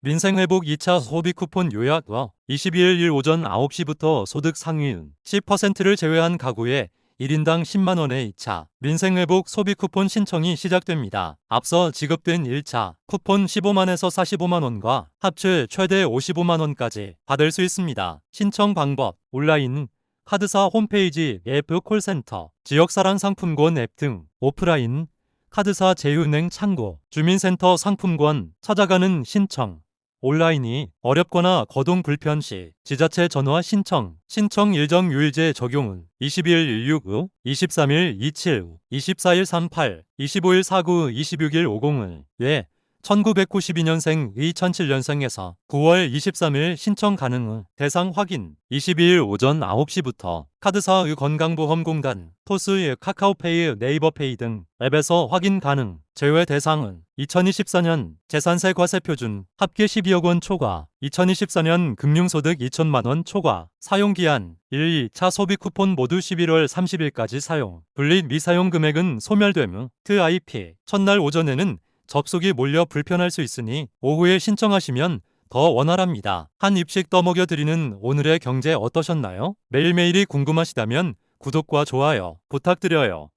민생회복 2차 소비 쿠폰 요약어 22일 일 오전 9시부터 소득 상위은 10%를 제외한 가구에 1인당 10만원의 2차 민생회복 소비 쿠폰 신청이 시작됩니다. 앞서 지급된 1차 쿠폰 15만에서 45만원과 합체 최대 55만원까지 받을 수 있습니다. 신청 방법 온라인 카드사 홈페이지 앱 콜센터 지역사랑 상품권 앱 등 오프라인 카드사 제휴은행 창구 주민센터 상품권 찾아가는 신청 온라인이 어렵거나 거동 불편 시 지자체 전화 신청, 신청 일정 유일제 적용은 22일 165, 23일 275, 24일 38, 25일 49, 26일 50을 예 1992년생 2007년생에서 9월 23일 신청 가능의 대상 확인 22일 오전 9시부터 카드사의 건강보험공단, 토스의 카카오페이, 네이버페이 등 앱에서 확인 가능. 제외 대상은 2024년 재산세 과세 표준 합계 12억 원 초과 2024년 금융소득 2천만 원 초과 사용기한 1, 2차 소비 쿠폰 모두 11월 30일까지 사용. 분리 미사용 금액은 소멸됨 트 IP 첫날 오전에는 접속이 몰려 불편할 수 있으니 오후에 신청하시면 더 원활합니다. 한 입씩 떠먹여 드리는 오늘의 경제 어떠셨나요? 매일매일이 궁금하시다면 구독과 좋아요 부탁드려요.